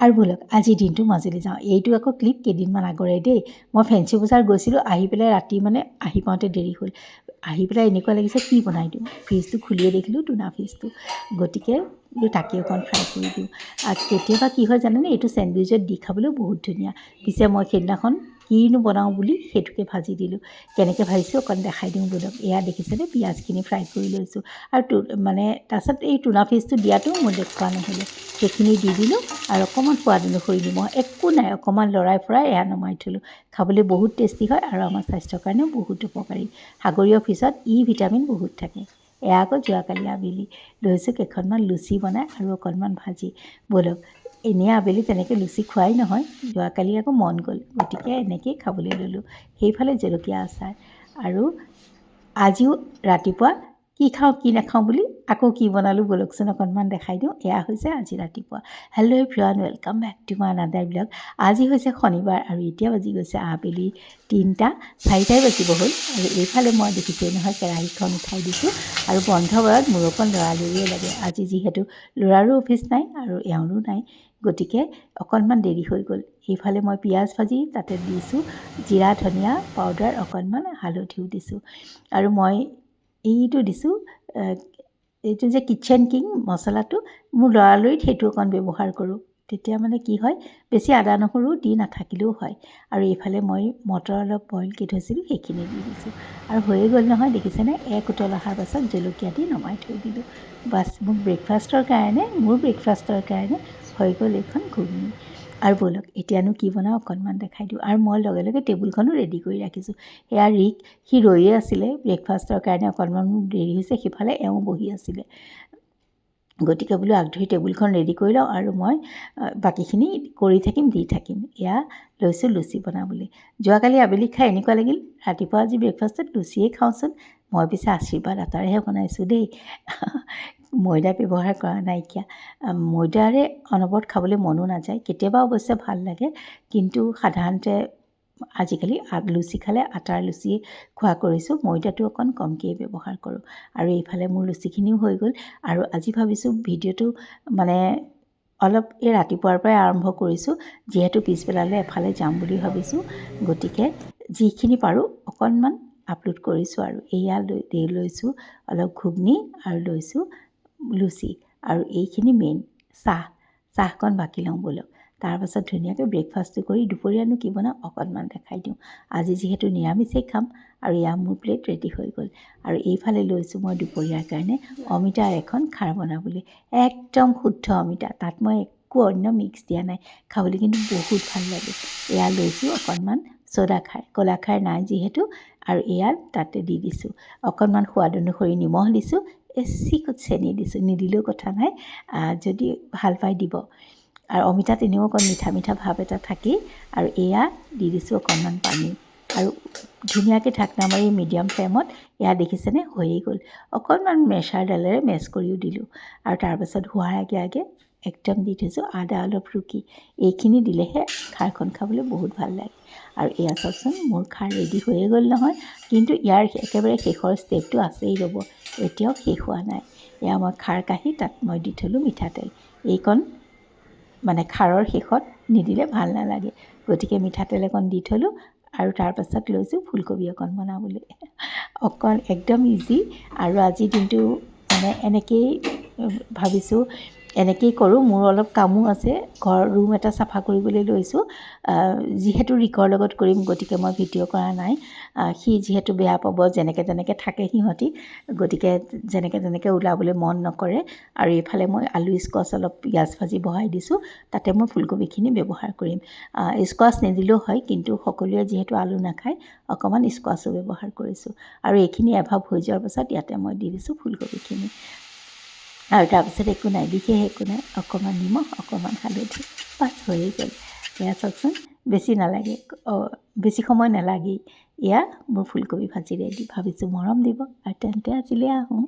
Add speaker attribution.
Speaker 1: আৰু ব'লক আজিৰ দিনটো মাজুলী যাওঁ। এইটো আকৌ ক্লিপ কেইদিনমান আগৰে দেই। মই ফেঞ্চি বজাৰ গৈছিলোঁ, আহি পেলাই ৰাতি মানে আহি পাওঁতে দেৰি হ'ল। আহি পেলাই এনেকুৱা লাগিছে, কি বনাই দিওঁ? ফ্ৰিজটো খুলিয়ে দেখিলোঁ, টুনা ফিছটো গতিকে, বোলো তাকে অকণ ফ্ৰাই কৰি দিওঁ। আৰু কেতিয়াবা কি হয় জানেনে, এইটো চেণ্ডউইচত দি খাবলৈও বহুত ধুনীয়া। পিছে মই সেইদিনাখন কিনো বনাওঁ বুলি সেইটোকে ভাজি দিলোঁ। কেনেকৈ ভাজিছোঁ অকণ দেখাই দিওঁ ব'লক। এয়া দেখিছেনে, পিঁয়াজখিনি ফ্ৰাই কৰি লৈছোঁ। আৰু মানে তাৰপিছত এই টুনা ফিছটো দিয়াটো মোৰ দেখুওৱা নহ'লে। সেইখিনি দি দিলোঁ। আৰু অকণমান সোৱাদ অনুসৰি নিমখ একো নাই অকণমান লৰাই ফৰাই এয়া নমাই থ'লোঁ। খাবলৈ বহুত টেষ্টি হয় আৰু আমাৰ স্বাস্থ্যৰ কাৰণেও বহুত উপকাৰী। সাগৰীয় ফিছত ই ভিটামিন বহুত থাকে। এয়া আকৌ যোৱাকালি আবেলি লৈছোঁ কেইখনমান লুচি বনাই আৰু অকণমান ভাজি। ব'লক এনেই আবেলি তেনেকৈ লুচি খোৱাই নহয় যোৱাকালি আকৌ মন গ'ল গতিকে এনেকৈয়ে খাবলৈ ল'লোঁ। সেইফালে জলকীয়া আচাৰ। আৰু আজিও ৰাতিপুৱা কি খাওঁ কি নাখাওঁ বুলি আকৌ কি বনালোঁ ব'লকচোন অকণমান দেখাই দিওঁ। এয়া হৈছে আজি ৰাতিপুৱা। Hello' everyone welcome back to my another vlog আজি হৈছে শনিবাৰ আৰু এতিয়া বাজি গৈছে আবেলি তিনিটা চাৰিটাই বাজিব হ'ল আৰু এইফালে মই দেখিছোঁ নহয় কেৰাহীখন উঠাই দিছোঁ আৰু বন্ধ বাৰত মোৰ অকণ লৰালৰিয়ে লাগে। আজি যিহেতু ল'ৰাৰো অফিচ নাই আৰু এওঁৰো নাই গতিকে অকণমান দেৰি হৈ গ'ল। এইফালে মই পিঁয়াজ ভাজি তাতে দিছোঁ জিৰা ধনিয়া পাউডাৰ অকণমান হালধিও দিছোঁ। আৰু মই এইটো দিছোঁ এইটো যে কিটচেন কিং মচলাটো মোৰ লৰালৰিত সেইটো অকণ ব্যৱহাৰ কৰোঁ। তেতিয়া মানে কি হয়, বেছি আদা নহৰু দি নাথাকিলেও হয়। আৰু এইফালে মই মটৰ অলপ বইলকৈ থৈছিলোঁ, সেইখিনি দি দিছোঁ। আৰু হৈয়ে গ'ল নহয়, দেখিছেনে? এক উতল অহাৰ পাছত জলকীয়া দি নমাই থৈ দিলোঁ। বাছ মোক ব্ৰেকফাষ্টৰ কাৰণে, মোৰ ব্ৰেকফাষ্টৰ কাৰণে হৈ গ'ল এইখন ঘুগনি আৰু ব'লক এতিয়ানো কি বনাওঁ অকণমান দেখাই দিওঁ। আৰু মই লগে লগে টেবুলখনো ৰেডি কৰি ৰাখিছোঁ। সেয়া ৰিক সি ৰৈয়ে আছিলে ব্ৰেকফাষ্টৰ কাৰণে অকণমান দেৰি হৈছে সিফালে এওঁ বহি আছিলে। গতিকে বোলো আগ ধৰি টেবুলখন ৰেডি কৰি লওঁ আৰু মই বাকীখিনি কৰি থাকিম দি থাকিম। এয়া লৈছোঁ লুচি বনাবলৈ। যোৱাকালি আবেলি খাই এনেকুৱা লাগিল ৰাতিপুৱা আজি ব্ৰেকফাষ্টত লুচিয়ে খাওঁচোন। মই পিছে আশীৰ্বাদ আটাৰেহে বনাইছোঁ দেই। ময়দা ব্যৱহাৰ কৰা নাইকিয়া ময়দাৰে অনবৰত খাবলৈ মনো নাযায়। কেতিয়াবা অৱশ্যে ভাল লাগে কিন্তু সাধাৰণতে আজিকালি লুচি খালে আটাৰ লুচি খোৱা কৰিছোঁ ময়দাটো অকণ কমকৈয়ে ব্যৱহাৰ কৰোঁ। আৰু এইফালে মোৰ লুচিখিনিও হৈ গ'ল। আৰু আজি ভাবিছোঁ ভিডিঅ'টো মানে অলপ এই ৰাতিপুৱাৰ পৰাই আৰম্ভ কৰিছোঁ যিহেতু পিছবেলালৈ এফালে যাম বুলি ভাবিছোঁ। গতিকে যিখিনি পাৰোঁ অকণমান আপলোড কৰিছোঁ আৰু। এয়া লৈ লৈছোঁ অলপ ঘুগনি আৰু লৈছোঁ লুচি আৰু এইখিনি মেইন চাহ চাহকণ বাকি লওঁ ব'লক। তাৰপাছত ধুনীয়াকৈ ব্ৰেকফাষ্টটো কৰি দুপৰীয়ানো কি বনাওঁ অকণমান দেখাই দিওঁ। আজি যিহেতু নিৰামিষেই খাম আৰু এয়া মোৰ প্লেট ৰেডি হৈ গ'ল। আৰু এইফালে লৈছোঁ মই দুপৰীয়াৰ কাৰণে অমিতাৰ এখন খাৰ বনাবলৈ। একদম শুদ্ধ অমিতা। তাত মই একো অন্য মিক্স দিয়া নাই। খাবলৈ কিন্তু বহুত ভাল লাগে। এয়া লৈছোঁ অকণমান চ'দা খাৰ। ক'লা খাৰ নাই যিহেতু। আৰু এয়া তাতে দি দিছোঁ। অকণমান সোৱাদ অনুসৰি নিমখ দিছোঁ। এচিকুট চেনি দিছোঁ নিদিলেও কথা নাই যদি ভাল পাই দিব। আৰু অমিতাত এনেও অকণ মিঠা মিঠা ভাৱ এটা থাকেই। আৰু এয়া দি দিছোঁ অকণমান পানী। আৰু ধুনীয়াকৈ ঢাকনা মাৰি মিডিয়াম ফ্লেমত এয়া দেখিছেনে? হৈয়ে গ'ল। অকণমান মেছাৰডালেৰে মেছ কৰিও দিলোঁ। আৰু তাৰপাছত হোৱাৰ আগে আগে একদম দি থৈছোঁ আদা অলপ ৰুকি। এইখিনি দিলেহে খাৰখন খাবলৈ বহুত ভাল লাগে। আৰু এয়া চাওকচোন মোৰ খাৰ ৰেডি হৈয়ে গ'ল নহয়। কিন্তু ইয়াৰ একেবাৰে শেষৰ ষ্টেপটো আছেই ৰ'ব। এতিয়াও শেষ হোৱা নাই। এয়া মই খাৰ কাঢ়ি তাত মই দি থ'লোঁ মিঠাতেল এইকণ মানে খাৰৰ শেষত নিদিলে ভাল নালাগে। গতিকে মিঠাতেল অকণ দি থ'লোঁ আৰু তাৰপাছত লৈছোঁ ফুলকবি অকণ বনাবলৈ। অকণ একদম ইজি আৰু আজি দিনটো মানে এনেকৈয়ে ভাবিছোঁ এনেকৈয়ে কৰোঁ। মোৰ অলপ কামো আছে। ঘৰ ৰুম এটা চাফা কৰিবলৈ লৈছোঁ। যিহেতু ৰিকৰ লগত কৰিম গতিকে মই ভিডিঅ' কৰা নাই। সি যিহেতু বেয়া পাব যেনেকৈ তেনেকৈ থাকে সিহঁতি গতিকে যেনেকৈ তেনেকৈ ওলাবলৈ মন নকৰে। আৰু এইফালে মই আলু স্কোৱাচ অলপ পিঁয়াজ ভাজি বহাই দিছোঁ। তাতে মই ফুলকবিখিনি ব্যৱহাৰ কৰিম। স্কোৱাচ নিদিলেও হয় কিন্তু সকলোৱে যিহেতু আলু নাখায় অকণমান স্কোৱাচো ব্যৱহাৰ কৰিছোঁ। আৰু এইখিনি এভাৱ হৈ যোৱাৰ পাছত ইয়াতে মই দি দিছোঁ ফুলকবিখিনি। আৰু তাৰপিছত একো নাই বিশেষ একো নাই অকণমান নিমখ অকণমান হালধি বাছ হৈয়ে গ'ল এয়া চাওকচোন বেছি নালাগে বেছি সময় নালাগেই এয়া মোৰ ফুলকবি ভাজি ৰেডি ভাবিছোঁ মৰম দিব আৰু তেন্তে আজিলৈ আহোঁ